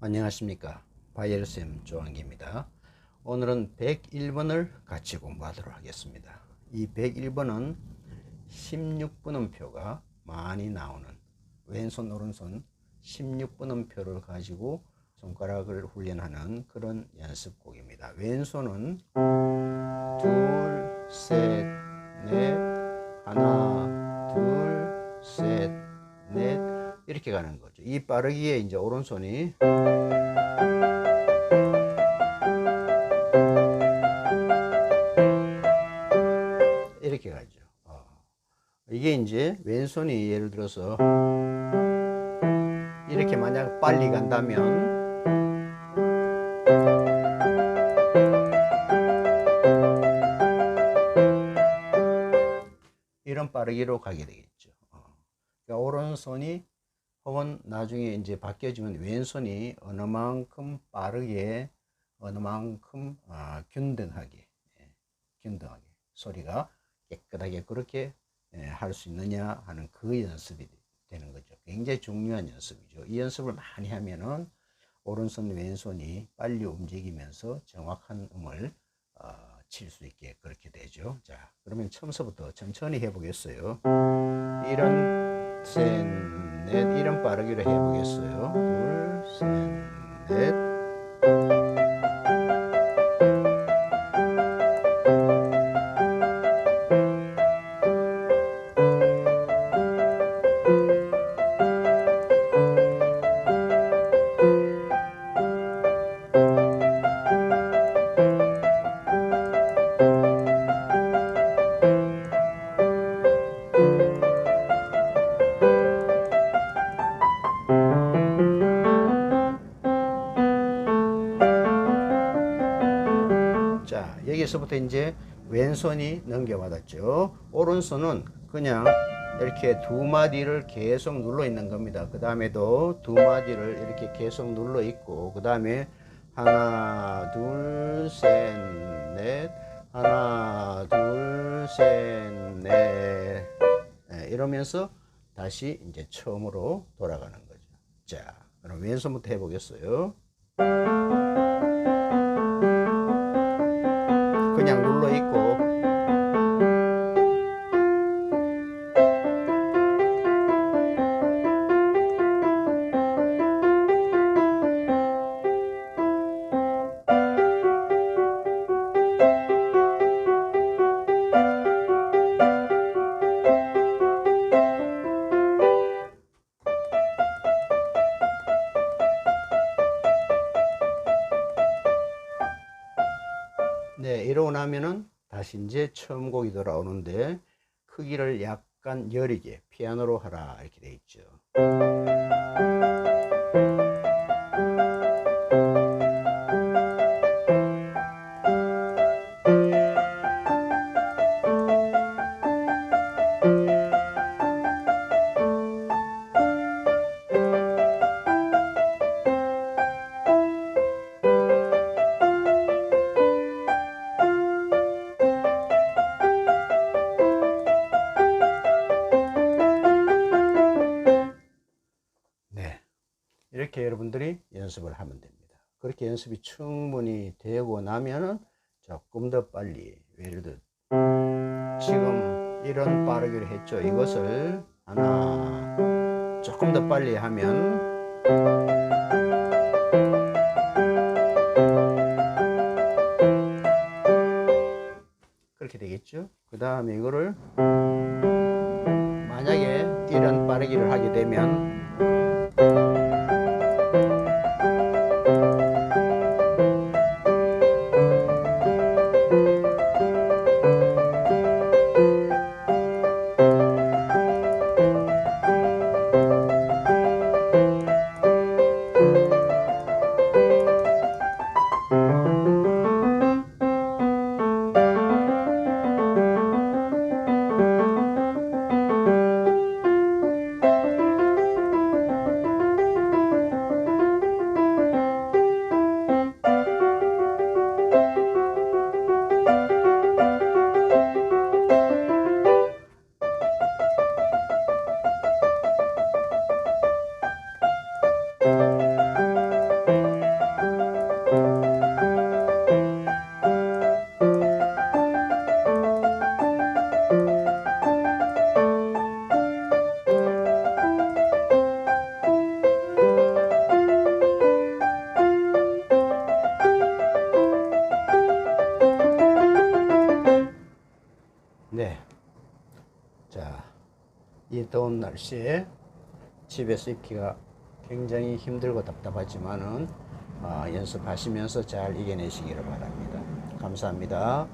안녕하십니까. 바이엘쌤 조한기입니다. 오늘은 101번을 같이 공부하도록 하겠습니다. 이 101번은 16분음표가 많이 나오는 왼손 오른손 16분음표를 가지고 손가락을 훈련하는 그런 연습곡입니다. 왼손은 둘, 셋, 넷, 하나, 둘, 셋, 넷 이렇게 가는 거죠. 이 빠르기에 이제 오른손이 이렇게 가죠. 어. 이게 이제 왼손이 예를 들어서 이렇게 만약 빨리 간다면 이런 빠르기로 가게 되겠죠. 어. 그러니까 오른손이 혹은 나중에 이제 바뀌어지면 왼손이 어느 만큼 빠르게 어느 만큼 아, 균등하게 예, 균등하게 소리가 깨끗하게 그렇게 예, 할수 있느냐 하는 그 연습이 되는 거죠. 굉장히 중요한 연습이죠. 이 연습을 많이 하면은 오른손 왼손이 빨리 움직이면서 정확한 음을 어, 칠수 있게 그렇게 되죠. 자, 그러면 처음서부터 천천히 해보겠어요. 이런 셋, 넷 이런 빠르기로 해보겠어요. 둘, 셋, 자, 여기서부터 이제 왼손이 넘겨받았죠. 오른손은 그냥 이렇게 두 마디를 계속 눌러 있는 겁니다. 그 다음에도 두 마디를 이렇게 계속 눌러 있고, 그 다음에 하나, 둘, 셋, 넷, 하나, 둘, 셋, 넷. 네, 이러면서 다시 이제 처음으로 돌아가는 거죠. 자, 그럼 왼손부터 해보겠어요. 그냥 눌러 있고 네, 이러고 나면은 다시 이제 처음 곡이 돌아오는데 크기를 약간 여리게 피아노로 하라 이렇게 돼 있죠. 이렇게 여러분들이 연습을 하면 됩니다. 그렇게 연습이 충분히 되고 나면은 조금 더 빨리 예를 들어 지금 이런 빠르기를 했죠. 이것을 하나 조금 더 빨리 하면 그렇게 되겠죠. 그 다음에 이거를 만약에 이런 빠르기를 하게 되면 더운 날씨에 집에서 입기가 굉장히 힘들고 답답하지만은 어, 연습하시면서 잘 이겨내시기를 바랍니다. 감사합니다.